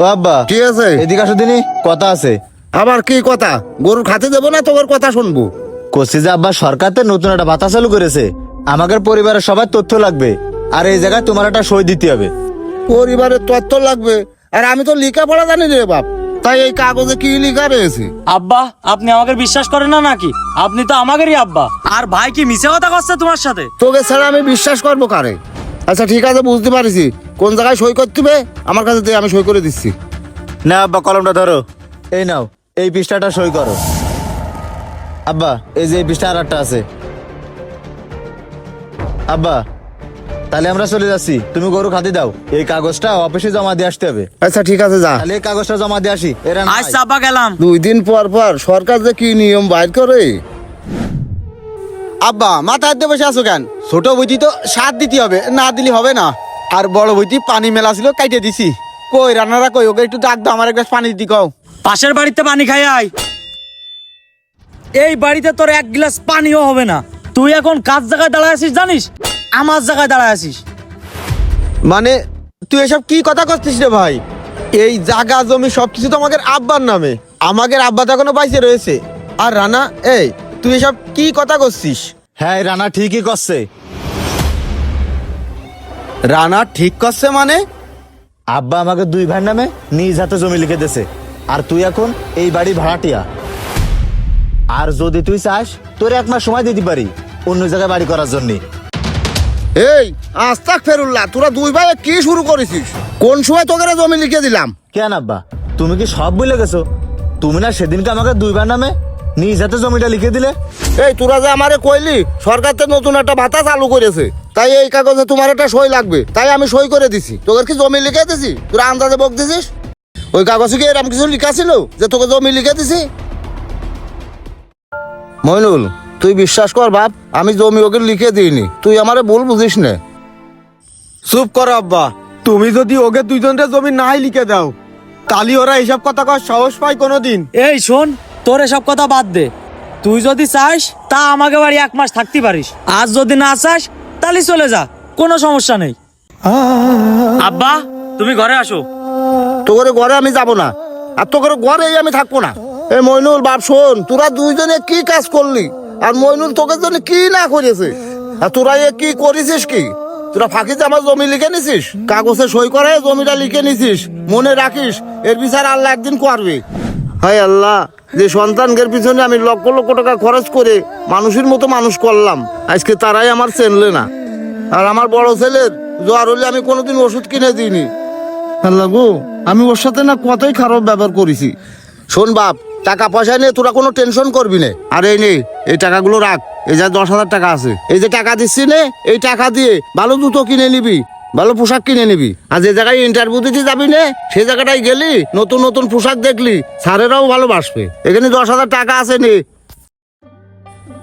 ও আব্বা ঠিক আছে? এদিকে আসো দিনই কথা আছে। আবার কি কথা? গরুর খাতে দেবো না তোর কথা শুনব? করছি যে আব্বা সরকার তো নতুন একটা ভাতা চালু করেছে। আমাদের পরিবারের সবার তথ্য লাগবে। আর এই জায়গায় তোমার একটা সই দিতে হবে। পরিবারের তত্ত্ব লাগবে? আর আমি তো লেখাপড়া জানি রে বাপ। তাই এই কাগজে কি লেখা রয়েছে? আব্বা আপনি আমাকে বিশ্বাস করেন না নাকি? আপনি তো আমাদেরই আব্বা। আর ভাই কি মিছে কথা করছে তোমার সাথে? তোকে ছাড়া আমি বিশ্বাস করব কারে? আচ্ছা ঠিক আছে বুঝতে পারিছি। কোন জায়গায় সই করতে হবে? আমার কাছে দিয়ে আমি সই করে দিচ্ছি। না আব্বা কলমটা ধরো। এই নাও এই পৃষ্ঠাটা সই করো। আব্বা এই যে এই পৃষ্ঠা আর একটা আছে। আব্বা তাহলে আমরা চলে যাচ্ছি। তুমি গরু খাতি দাও। এই কাগজটা অফিসে জমা দিয়ে আসতে হবে। আচ্ছা ঠিক আছে যা। তাহলে এই কাগজটা জমা দিয়ে আসি। এরা। আচ্ছা আব্বা গেলাম। দুই দিন পর পর সরকার যে কি নিয়ম বাইর করে? আব্বা মাথায় দিয়ে বসে আছো কেন? ছোট বইটি তো সাত দিতে হবে না দিলে হবে না। আর বড় বইটি পানি মেলা ছিল কাইটে দিছি। কই রান্নারা কই? ওকে একটু ডাক দাও আমার এক গ্লাস পানি দিতে কও। পাশের বাড়িতে পানি খাই আয়। এই বাড়িতে তোর এক গ্লাস পানিও হবে না। তুই এখন কাজ জায়গায় দাঁড়ায় আছিস জানিস? আমার জায়গায় দাঁড়ায় আছিস। মানে তুই এসব কি কথা করছিস রে ভাই? এই জায়গা জমি সবকিছু তো আমাদের আব্বার নামে। আমাদের আব্বা তো এখনও বাইসে রয়েছে। আর রানা এই তুই এসব কি কথা করছিস? হ্যাঁ রানা ঠিকই করছে। রানা ঠিক করছে মানে? আব্বা আমাকে দুই ভাইয়ের নামে নিজ হাতে জমি লিখে দিয়েছে। আর তুই এখন এই বাড়ি ভাড়াটিয়া। আর যদি তুই চাস তোর এক মাস সময় দিতে পারি অন্য জায়গায় বাড়ি করার জন্য। এই আস্তাক ফেরুল্লাহ তোরা দুই ভাই কি শুরু করেছিস? কোন সময় তোকে রে জমি লিখে দিলাম? কেন আব্বা? তুমি কি সব ভুলে গেছো? তুমি না সেদিনকে আমাকে দুই ভাইয়ের নামে নিজ হাতে জমিটা লিখে দিলে? এই তোরা যে আমারে কইলি সরকার তো নতুন একটা ভাতা চালু করেছে। তাই এই কাগজে তোমার একটা সই লাগবে। তাই আমি সই করে দিছি। তোকে কি জমি লিখে দিছি? তোরা আন্দাজে বক দিছিস? ওই কাগজে কি এরকম কিছু লেখা ছিল যে তোকে জমি লিখে দিছি? মইনুল তুই বিশ্বাস কর বাপ আমি জমি ওকে লিখে দিইনি। তুই আমারে ভুল বুঝিস না। চুপ করো আব্বা। তুমি যদি ওকে দুইজনের জমি নাই লিখে দাও তালি ওরা এসব কথা কর সাহস পায় কোনোদিন। এই শোন তোর এসব কথা বাদ দে। তুই যদি চাস তা আমাকে বাড়ি এক মাস থাকতে পারিস। আর যদি না চাস তাহলে চলে যা কোনো সমস্যা নেই। আব্বা তুমি ঘরে আসো। তোর ঘরে আমি যাব না আর তোর ঘরেই আমি থাকব না। এ মইনুল বাপ শোন তোরা দুইজনে কি কাজ করলি? আর মইনুল তোকে জন্য কি না করেছে? আর তোরা এ কি করেছিস কি? তোরা ফাঁকিতে আমার জমি লিখে নিছিস? কাগজে সই করে জমিটা লিখে নিছিস? মনে রাখিস এর বিচার আল্লাহ একদিন করবে। হায় আল্লাহ, যে সন্তানদের পিছনে আমি লক্ষ লক্ষ টাকা খরচ করে মানুষের মতো মানুষ করলাম, আজকে তারাই আমার চেনলে না। আর আমার বড় ছেলের জ্বর হলে আমি কোনোদিন ওষুধ কিনে দিইনি। আল্লাহ গো, আমি ওর সাথে না কতই খারাপ ব্যবহার করেছি। শোন বাপ, টাকা পয়সা নিয়ে তোরা কোনো টেনশন করবি না। আর এই নে, এই টাকাগুলো রাখ, এই যা দশ হাজার টাকা আছে, এই যে টাকা দিচ্ছি নে, এই টাকা দিয়ে ভালো জুতো কিনে নিবি। ভালো পোশাক কিনে নিবি। আর যে জায়গায় ইন্টারভিউ দিতে যাবি নে সেই জায়গাটায় গেলি নতুন নতুন পোশাক দেখলি স্যারেরাও ভালোবাসবে। এখানে দশ হাজার টাকা আছে নে।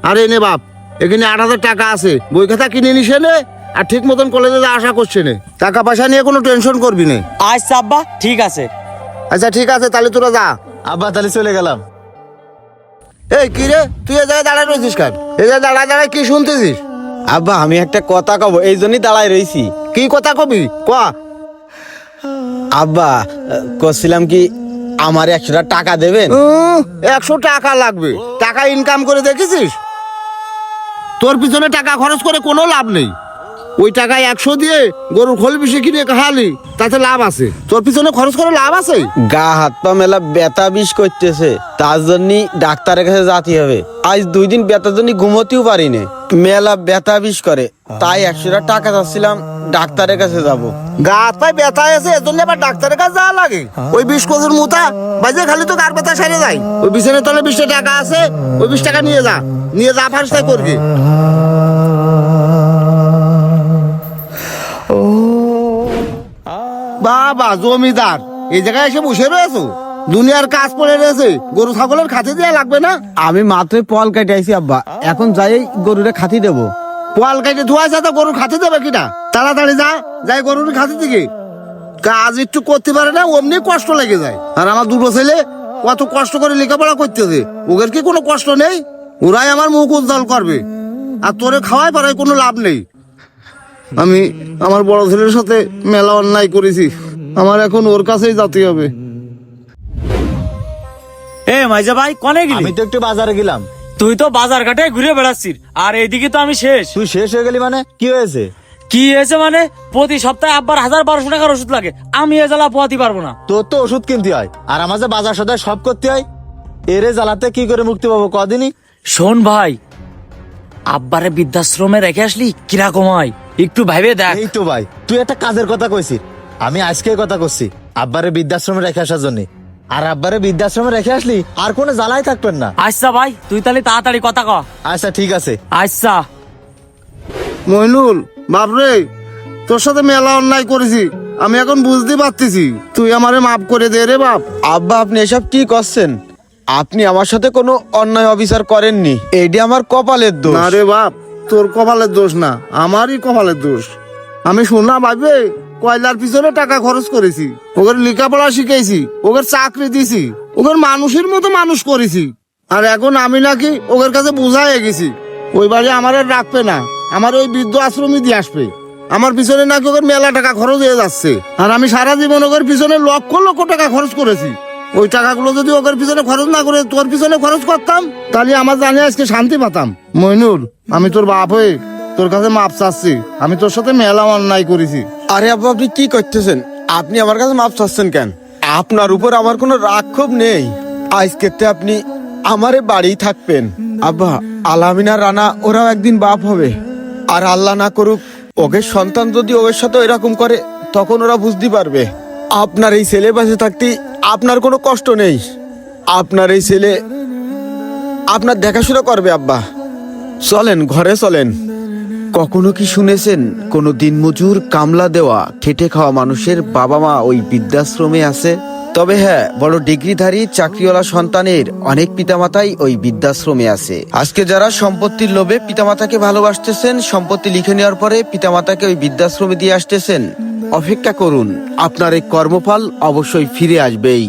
আরে নে বাপ এখানে আট হাজার টাকা আছে। বই খাতা কিনে নিছে নে আর ঠিক মতন কলেজে আশা করছে নে। টাকা পয়সা নিয়ে কোনো টেনশন করবি না। আচ্ছা আব্বা ঠিক আছে। আচ্ছা ঠিক আছে তাহলে তোরা যা। আব্বা তাহলে চলে গেলাম। এই কি রে? তুই এ জায়গায় দাঁড়ায় রয়েছিস কেন? এই জায়গায় দাঁড়ায় দাঁড়ায় কি শুনতেছিস? আব্বা আমি একটা কথা কব এই জন্যই দাঁড়ায় রয়েছি কি কথা কবি? ক আব্বা কছিলাম কি আমার একশোটা টাকা দেবেন? একশো টাকা লাগবে। টাকা ইনকাম করে দেখেছিস? তোর পিছনে টাকা খরচ করে কোনো লাভ নেই। ওই টাকায় একশো দিয়ে গরুর খোল বিষে কিনে খালি তাতে লাভ আছে। তোর পিছনে খরচ করে লাভ আছে? গা হাত পা মেলা ব্যথা বিষ করতেছে। তার জন্য ডাক্তারের কাছে যেতে হবে। আজ দুই দিন ব্যথার জন্য ঘুমোতেও পারিনি। মেলা ব্যথা বিষ করে। তাই একশোটা টাকা চাচ্ছিলাম ডাক্তারের কাছে যাব। গা হাত পায়ে ব্যথা আছে এজন্য আবার ডাক্তারের কাছে যাওয়া লাগে। ওই বিষ কোষের মুতা বাজে খালি তো গার ব্যথা সেরে যায়। ওই বিছানের তলে বিশটা টাকা আছে ওই বিশ টাকা নিয়ে যা। নিয়ে যা ফার্স্ট তাই করবি বাবা জমিদার এই জায়গায় এসে বসে রয়েছো? দুনিয়ার কাজ পড়ে রয়েছে গরু ছাগলের খাতে দেওয়া লাগবে না? আমি মাত্রই পল কেটে আইছি আব্বা। এখন যাই গরুরে খাতি দেবো। পোয়াল কাটে ধোয়া আছে তো গরু খাতে দেবে কিনা? তাড়াতাড়ি যা যাই গরুর খাতে দিকে কাজ একটু করতে পারে না অমনি কষ্ট লেগে যায়। আর আমার দুটো ছেলে কত কষ্ট করে লেখাপড়া করতেছে ওদের কি কোনো কষ্ট নেই? ওরাই আমার মুখ উজ্জ্বল করবে। আর তোরে খাওয়াই পারে কোনো লাভ নেই। আমি আমার বড় ছেলের সাথে মেলা অন্যায় করেছি। আমার এখন ওর কাছেই যেতে হবে। এ মাইজা ভাই কনে গেলি? আমি তো একটু বাজারে গেলাম। তুই তো বাজার ঘাটে ঘুরে বেড়াচ্ছিস আর এইদিকে তো আমি শেষ। তুই শেষ হয়ে গেলি মানে? কি হয়েছে? কি হয়েছে মানে? প্রতি সপ্তাহে আব্বার হাজার বারোশো টাকার ওষুধ লাগে। আমি এ জ্বালা পোয়াতে পারব না। তোর তো ওষুধ কিনতে হয় আর আমার যে বাজার সদায় সব করতে হয়। এরে জ্বালাতে কি করে মুক্তি পাবো কদিনই? শোন ভাই আব্বারে বৃদ্ধাশ্রমে রেখে আসলি কীরকম হয়। একটু ভাইবে দেখ। এই তো ভাই তুই একটা কাজের কথা কইছিস। আমি আজকে কথা করছি আব্বারে বৃদ্ধাশ্রমে রেখে আসার জন্য। আর আব্বারে বৃদ্ধাশ্রমে রেখে আসলি আর কোনো জ্বালাই থাকবেন না। আচ্ছা ভাই তুই তাহলে তাড়াতাড়ি কথা ক। আচ্ছা ঠিক আছে। আচ্ছা। মইনুল বাপরে তোর সাথে মেলা অন্যায় করেছি আমি এখন বুঝতে পারতেছি। তুই আমারে মাফ করে দে রে বাপ। আব্বা আপনি এসব কি করছেন? আপনি আমার সাথে কোনো অন্যায় অবিচার করেননি এইটি আমার কপালের দোষ। না রে বাপ তোর কপালের দোষ না, আমারই কপালের দোষ। আমি শোনা ভাবে কয়লার পিছনে টাকা খরচ করেছি, ওদের লেখাপড়া শিখেছি, ওদের চাকরি দিছি, ওদের মানুষের মতো মানুষ করেছি। আর এখন আমি নাকি ওদের কাছে বোঝাই গেছি, ওই বাড়ি আমার আর রাখবে না, আমার ওই বৃদ্ধ আশ্রমই দিয়ে আসবে। আমার পিছনে নাকি ওদের মেলা টাকা খরচ হয়ে যাচ্ছে, আর আমি সারা জীবন ওদের পিছনে লক্ষ লক্ষ টাকা খরচ করেছি। ওই টাকাগুলো যদি ওদের পিছনে খরচ না করে তোর পিছনে খরচ করতাম, তাহলে আমার জানে আজকে শান্তি পাতাম। মইনুর আমি তোর বাপ হয়ে তোর কাছে মাপ চাচ্ছি। আমি তোর সাথে মেলা অন্যায় করেছি। আরে আব্বা, আপনি কি করতেছেন? আপনি আমার কাছে মাপ চাচ্ছেন কেন? আপনার উপর আমার কোনো রাগ ক্ষোভ নেই আজকে আপনি আমারে বাড়ি থাকবেন। আব্বা, আলামিনা, রানা, ওরাও একদিন বাপ হবে। আর আল্লাহ না করুক, ওকে সন্তান যদি ওর সাথে এরকম করে, তখন ওরা বুঝতে পারবে। আপনার এই ছেলে পাশে থাকতে আপনার কোনো কষ্ট নেই। আপনার এই ছেলে আপনার দেখাশোনা করবে, আব্বা। চলেন, ঘরে চলেন। কখনো কি শুনেছেন, কোনো দিনমজুর কামলা দেওয়া, খেটে খাওয়া মানুষের বাবা মা ওই বৃদ্ধাশ্রমে আছে? তবে হ্যাঁ বড় ডিগ্রিধারী, চাকরিওয়ালা সন্তানের অনেক পিতামাতাই ওই বৃদ্ধাশ্রমে আছে। আজকে যারা সম্পত্তির লোভে পিতামাতাকে ভালোবাসতেছেন, সম্পত্তি লিখে নেওয়ার পরে পিতামাতাকে ওই বৃদ্ধাশ্রমে দিয়ে আসতেছেন। অপেক্ষা করুন আপনার এই কর্মফল অবশ্যই ফিরে আসবেই।